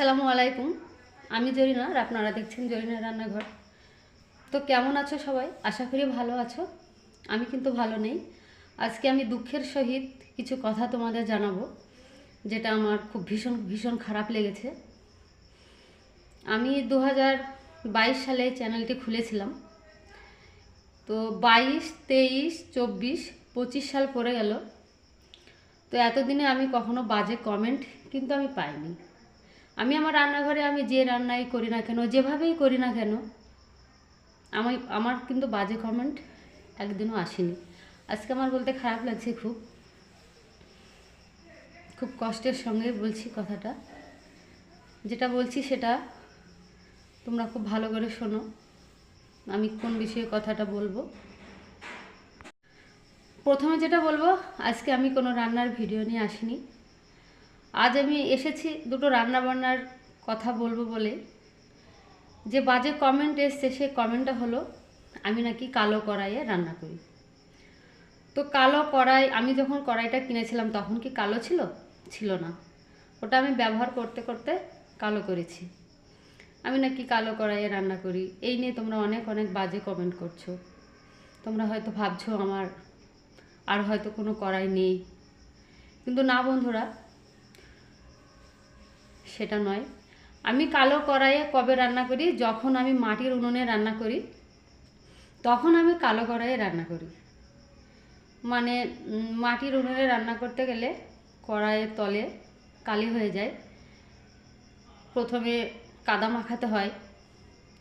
আসসালামু আলাইকুম। আমি জরিনা, আর আপনারা দেখছেন জরিনা রান্নাঘর। তো কেমন আছো সবাই? আশা করি ভালো আছো। আমি কিন্তু ভালো নেই। আজকে আমি দুঃখের সহিত কিছু কথা তোমাদের জানাব, যেটা আমার খুব ভীষণ ভীষণ খারাপ লেগেছে। আমি দু সালে চ্যানেলটি খুলেছিলাম। তো বাইশ, তেইশ, চব্বিশ, পঁচিশ সাল পড়ে গেল। তো এতদিনে আমি কখনো বাজে কমেন্ট কিন্তু আমি পাইনি। আমি আমার রান্নাঘরে আমি যে রান্নাই করি না কেন, যেভাবেই করি না কেন, আমি, আমার কিন্তু বাজে কমেন্ট একদিনও আসেনি। আজকে আমার বলতে খারাপ লাগছে খুব। খুব কষ্টের সঙ্গে বলছি কথাটা। যেটা বলছি সেটা তোমরা খুব ভালো করে শোনো। আমি কোন বিষয়ে কথাটা বলব? প্রথমে যেটা বলব, আজকে আমি কোনো রান্নার ভিডিও নিয়ে আসিনি। আজ আমি এসেছি দুটো রান্না বান্নার কথা বলব বলে। যে বাজে কমেন্ট এসছে, সে কমেন্টটা হলো, আমি নাকি কালো কড়াইয়ে রান্না করি। তো কালো কড়াই, আমি যখন কড়াইটা কিনেছিলাম, তখন কি কালো ছিল? ছিল না। ওটা আমি ব্যবহার করতে করতে কালো করেছি। আমি নাকি কালো কড়াইয়ে রান্না করি। এই নিয়ে তোমরা অনেক অনেক বাজে কমেন্ট করছ। তোমরা হয়তো ভাবছ আমার আর হয়তো কোনো কড়াই নেই। কিন্তু না বন্ধুরা সেটা নয়। আমি কালো কড়াইয়ে কবে রান্না করি? যখন আমি মাটির উনুনে রান্না করি, তখন আমি কালো কড়াইয়ে রান্না করি। মানে মাটির উনুনে রান্না করতে গেলে কড়াইয়ের তলে কালি হয়ে যায়। প্রথমে কাদা মাখাতে হয়,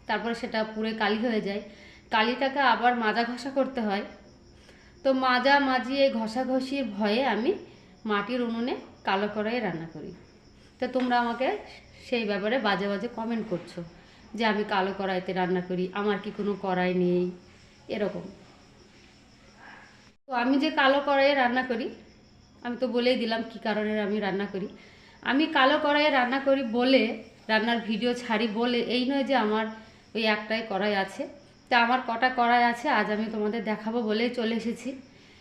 তারপরে সেটা পুরে কালি হয়ে যায়। কালিটাকে আবার মাজা ঘষা করতে হয়। তো মাজা মাজিয়ে ঘষাঘষির ভয়ে আমি মাটির উনুনে কালো কড়াইয়ে রান্না করি। তো তোমরা আমাকে সেই ব্যাপারে বাজে বাজে কমেন্ট করছ যে আমি কালো কড়াইতে রান্না করি, আমার কি কোনো কড়াই নেই, এরকম। তো আমি যে কালো কড়াইয়ে রান্না করি, আমি তো বলেই দিলাম কি কারণে আমি রান্না করি। আমি কালো কড়াইয়ে রান্না করি বলে, রান্নার ভিডিও ছাড়ি বলে, এই নয় যে আমার ওই একটাই কড়াই আছে। তা আমার কটা কড়াই আছে আজ আমি তোমাদের দেখাবো বলেই চলে এসেছি।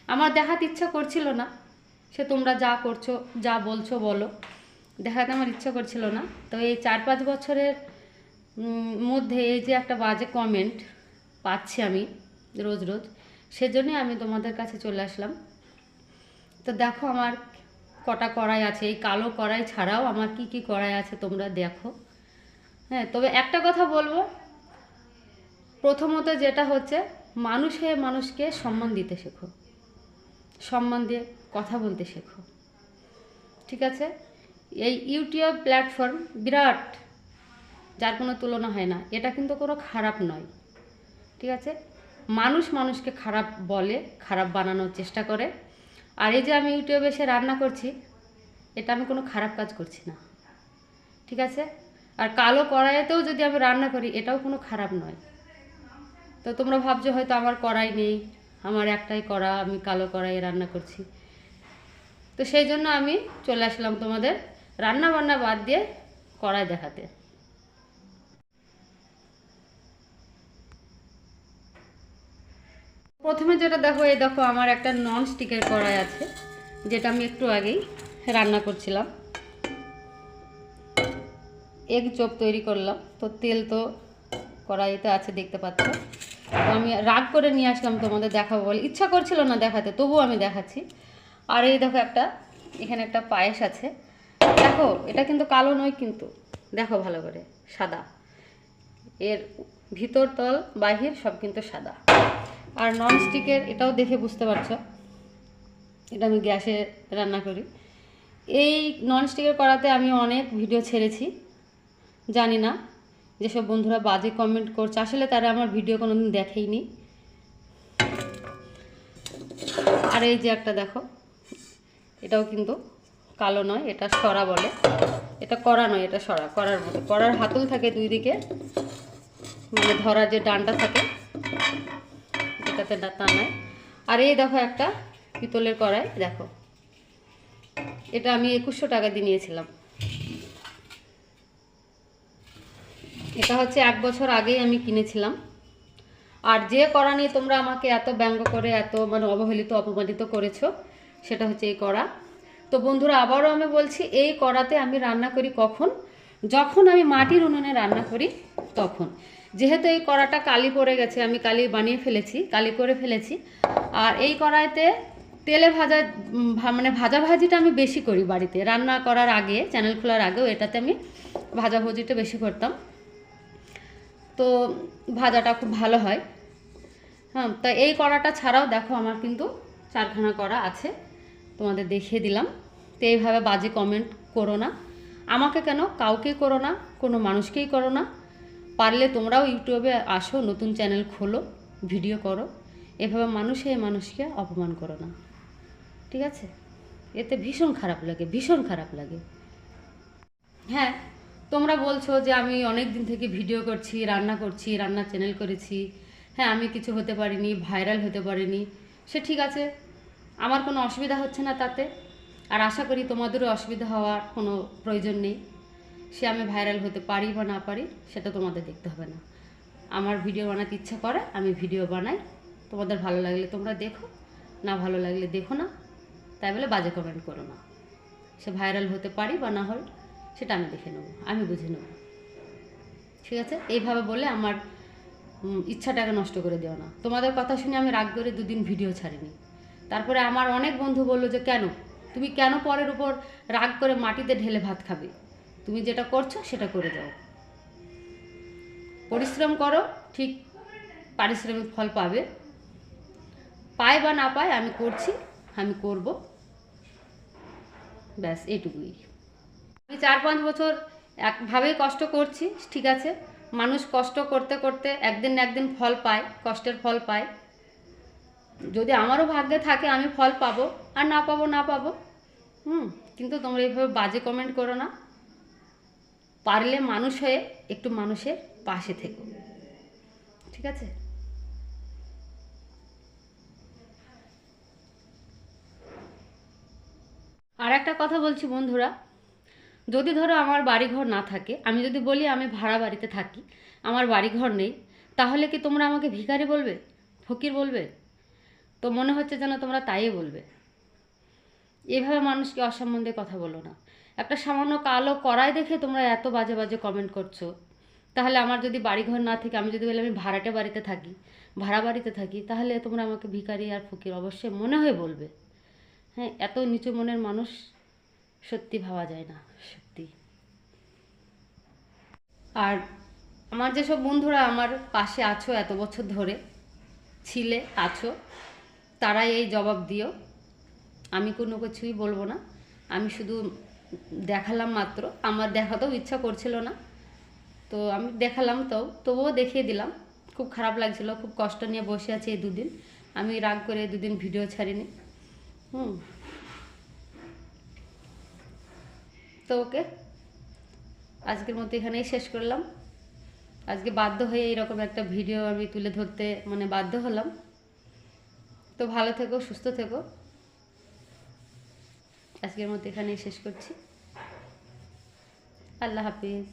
আমার দেখাতে ইচ্ছা করছিল না। সে তোমরা যা করছ, যা বলছো বলো। দেখাতে আমার ইচ্ছা করছিল না। তো এই চার পাঁচ বছরের মধ্যে এই যে একটা বাজে কমেন্ট পাচ্ছি আমি রোজ রোজ, সেজন্যই আমি তোমাদের কাছে চলে আসলাম। তো দেখো আমার কটা কড়াই আছে, এই কালো কড়াই ছাড়াও আমার কি কি কড়াই আছে তোমরা দেখো। হ্যাঁ তবে একটা কথা বলব, প্রথমত যেটা হচ্ছে, মানুষে মানুষকে সম্মান দিতে শেখো। সম্মান দিয়ে কথা বলতে শেখো। ঠিক আছে? এই ইউটিউব প্ল্যাটফর্ম বিরাট, যার কোনো তুলনা হয় না। এটা কিন্তু কোনো খারাপ নয়। ঠিক আছে? মানুষ মানুষকে খারাপ বলে, খারাপ বানানোর চেষ্টা করে। আর এই যে আমি ইউটিউবে এসে রান্না করছি, এটা আমি কোনো খারাপ কাজ করছি না। ঠিক আছে? আর কালো কড়াইতেও যদি আমি রান্না করি, এটাও কোনো খারাপ নয়। তো তোমরা ভাবছ হয়তো আমার কড়াই নেই, আমার একটাই কড়া, আমি কালো কড়াইয়ে রান্না করছি। তো সেই জন্য আমি চলে আসলাম তোমাদের রান্না বান্না বাদ দিয়ে কড়াই দেখাতে। প্রথমে যেটা দেখো, এই দেখো আমার একটা নন স্টিকের কড়াই আছে, যেটা আমি একটু আগেই রান্না করছিলাম। এগ চপ তৈরি করলাম, তো তেল তো কড়াইতে আছে দেখতে পাচ্ছ। তো আমি রাগ করে নিয়ে আসলাম তোমাদের দেখাবো বলে। ইচ্ছা করছিল না দেখাতে, তবুও আমি দেখাচ্ছি। আর এই দেখো একটা, এখানে একটা পায়েস আছে। দেখো, এটা কিন্তু কালো নয় কিন্তু। দেখো ভালো করে, সাদা। এর ভিতর তল, বাহির সব কিন্তু সাদা। আর নন স্টিকের এটাও দেখে বুঝতে পারছ। এটা আমি গ্যাসে রান্না করি। এই নন স্টিকের কড়াতে আমি অনেক ভিডিও ছেড়েছি। জানি না যেসব বন্ধুরা বাজে কমেন্ট করছে। আসলে তারা আমার ভিডিও কোনোদিন দেখেইনি। আর এই যে একটা দেখো, এটাও কিন্তু কালো নয়, এটা সরা বলে। এটা কড়া নয়, এটা সরা, করার মতো। কড়ার হাতল থাকে দুই দিকে। মানে ধরার যে ডানটা থাকে এটাতে টানায় আর এই দেখো একটা পিতলের কড়াই, দেখো। এটা আমি একুশশো টাকা দিয়ে নিয়েছিলাম। এটা হচ্ছে এক বছর আগেই আমি কিনেছিলাম। আর যে কড়া নিয়ে তোমরা আমাকে এত ব্যঙ্গ করে, এত মানে অবহেলিত, অপমানিত করেছ, সেটা হচ্ছে এই কড়া। তো বন্ধুরা, আবারও আমি বলছি, এই কড়াতে আমি রান্না করি কখন? যখন আমি মাটির উনুনে রান্না করি তখন। যেহেতু এই কড়াটা কালি পড়ে গেছে, আমি কালি বানিয়ে ফেলেছি, কালি করে ফেলেছি। আর এই কড়াইতে তেলে ভাজা মানে ভাজা ভাজিটা আমি বেশি করি বাড়িতে। রান্না করার আগে, চ্যানেল খোলার আগেও এটাতে আমি ভাজা ভুজিটা বেশি করতাম। তো ভাজাটা খুব ভালো হয়। হ্যাঁ তা এই কড়াটা ছাড়াও দেখো, আমার কিন্তু চারখানা কড়া আছে। তোমাদের দেখিয়ে দিলাম। তো এইভাবে বাজে কমেন্ট করো না। আমাকে কেন? কাউকে করো না, কোনো মানুষকেই করো না। পারলে তোমরাও ইউটিউবে আসো, নতুন চ্যানেল খোলো ভিডিও করো। এভাবে মানুষে মানুষকে অপমান করো না। ঠিক আছে? এতে ভীষণ খারাপ লাগে, ভীষণ খারাপ লাগে। হ্যাঁ তোমরা বলছো যে আমি অনেক দিন থেকে ভিডিও করছি, রান্না করছি, রান্নার চ্যানেল করেছি। হ্যাঁ আমি কিছু হতে পারিনি ভাইরাল হতে পারিনি। সে ঠিক আছে আমার কোনো অসুবিধা হচ্ছে না তাতে। আর আশা করি তোমাদেরও অসুবিধা হওয়ার কোনো প্রয়োজন নেই। সে আমি ভাইরাল হতে পারি বা না পারি, সেটা তোমাদের দেখতে হবে না। আমার ভিডিও বানাতে ইচ্ছা করে, আমি ভিডিও বানাই। তোমাদের ভালো লাগলে তোমরা দেখো, না ভালো লাগলে দেখো না। তাই বলে বাজে কমেন্ট করো না। সে ভাইরাল হতে পারি বা না হয়, সেটা আমি দেখে নেব, আমি বুঝে নেব। ঠিক আছে? এইভাবে বলে আমার ইচ্ছাটাকে নষ্ট করে দিও না। তোমাদের কথা শুনে আমি রাগ করে দুদিন ভিডিও ছাড়িনি। তারপরে আমার অনেক বন্ধু বলল যে, কেন? তুমি কেন পরের উপর রাগ করে মাটিতে ঢেলে ভাত খাবে? তুমি যেটা করছ সেটা করে যাও পরিশ্রম করো, ঠিক পারিশ্রমিক ফল পাবে। পায় বা না পায়, আমি করছি, আমি করব। ব্যাস এটুকুই আমি চার পাঁচ বছর একভাবেই কষ্ট করছি, ঠিক আছে? মানুষ কষ্ট করতে করতে একদিন না একদিন ফল পায়, কষ্টের ফল পায়। যদি আমারও ভাগ্যে থাকে, আমি ফল পাবো। আর না পাবো না পাবো। হুম, কিন্তু তোমরা এইভাবে বাজে কমেন্ট করো না। পারলে মানুষ হয়ে একটু মানুষের পাশে থেকো। ঠিক আছে? আর একটা কথা বলছি বন্ধুরা, যদি ধরো আমার বাড়িঘর না থাকে, আমি যদি বলি আমি ভাড়া বাড়িতে থাকি, আমার বাড়িঘর নেই, তাহলে কি তোমরা আমাকে ভিখারি বলবে? ফকির বলবে? তো মনে হচ্ছে যেন তোমরা তাই বলবে। এভাবে মানুষকে অসম্বন্ধে কথা বলো না। একটা সামান্য কালো কড়াই দেখে তোমরা এত বাজে বাজে কমেন্ট করছ। তাহলে আমার যদি বাড়িঘর না থাকে, আমি যদি বলি আমি ভাড়াটে বাড়িতে থাকি, ভাড়া বাড়িতে থাকি, তাহলে তোমরা আমাকে ভিখারি আর ফকির অবশ্যই মনে হয়ে বলবে। হ্যাঁ এত নিচু মনের মানুষ সত্যি ভাবা যায় না, সত্যি। আর আমার যেসব বন্ধুরা আমার পাশে আছো, এত বছর ধরে, ছিলে, আছো তারাই এই জবাব দিও। আমি কোনো কিছুই বলব না। আমি শুধু দেখালাম মাত্র। আমার দেখাতেও ইচ্ছা করছিল না। তো আমি দেখালাম তো, তবুও দেখিয়ে দিলাম। খুব খারাপ লাগছিল, খুব কষ্ট নিয়ে বসে আছি এই দুদিন। আমি রাগ করে দুদিন ভিডিও ছাড়িনি। হুম। তো ওকে, আজকের মতো এখানেই শেষ করলাম। আজকে বাধ্য হয়ে এরকম একটা ভিডিও আমি তুলে ধরতে মানে বাধ্য হলাম। তো ভালো থেকো সুস্থ থেকো। আজকের মতো এখানেই শেষ করছি। আল্লাহ হাফিজ।